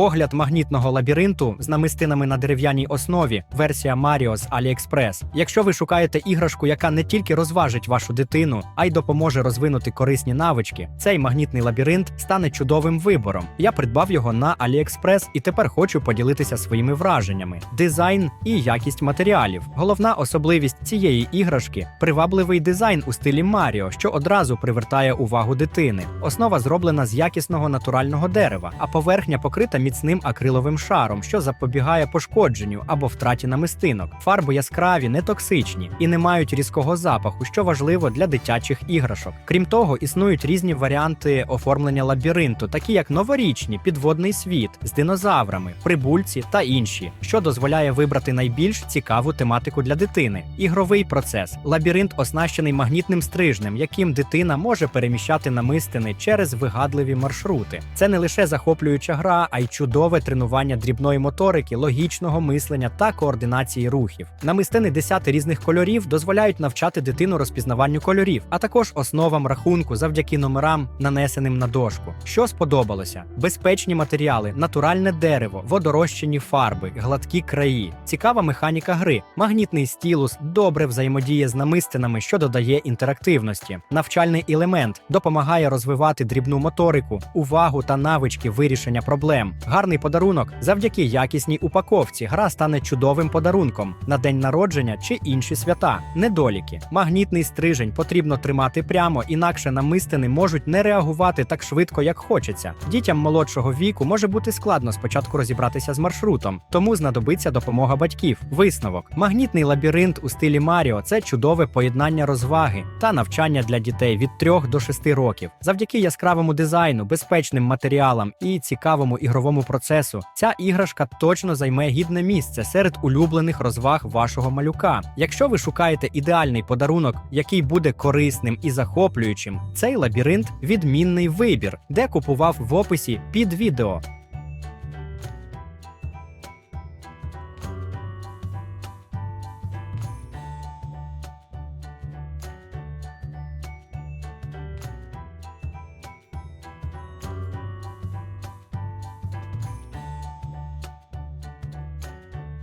Огляд магнітного лабіринту з намистинами на дерев'яній основі, версія Mario з AliExpress. Якщо ви шукаєте іграшку, яка не тільки розважить вашу дитину, а й допоможе розвинути корисні навички, цей магнітний лабіринт стане чудовим вибором. Я придбав його на AliExpress і тепер хочу поділитися своїми враженнями. Дизайн і якість матеріалів. Головна особливість цієї іграшки привабливий дизайн у стилі Маріо, що одразу привертає увагу дитини. Основа зроблена з якісного натурального дерева, а поверхня покрита міцним акриловим шаром, що запобігає пошкодженню або втраті намистинок. Фарби яскраві, не токсичні і не мають різкого запаху, що важливо для дитячих іграшок. Крім того, існують різні варіанти оформлення лабіринту, такі як новорічні, підводний світ з динозаврами, прибульці та інші, що дозволяє вибрати найбільш цікаву тематику для дитини. Ігровий процес. Лабіринт оснащений магнітним стрижнем, яким дитина може переміщати намистини через вигадливі маршрути. Це не лише захоплююча гра, а й чудове тренування дрібної моторики, логічного мислення та координації рухів. Намистини десяти різних кольорів дозволяють навчати дитину розпізнаванню кольорів, а також основам рахунку завдяки номерам, нанесеним на дошку. Що сподобалося? Безпечні матеріали, натуральне дерево, водорозчені фарби, гладкі краї, цікава механіка гри, магнітний стілус добре взаємодіє з намистинами, що додає інтерактивності. Навчальний елемент допомагає розвивати дрібну моторику, увагу та навички вирішення проблем. Гарний подарунок завдяки якісній упаковці. Гра стане чудовим подарунком на день народження чи інші свята. Недоліки. Магнітний стрижень потрібно тримати прямо, інакше намистини можуть не реагувати так швидко, як хочеться. Дітям молодшого віку може бути складно спочатку розібратися з маршрутом, тому знадобиться допомога батьків. Висновок: магнітний лабіринт у стилі Маріо це чудове поєднання розваги та навчання для дітей від 3 до 6 років. Завдяки яскравому дизайну, безпечним матеріалам і цікавому ігровому процесу, ця іграшка точно займе гідне місце серед улюблених розваг вашого малюка. Якщо ви шукаєте ідеальний подарунок, який буде корисним і захоплюючим, цей лабіринт відмінний вибір, де купував в описі під відео.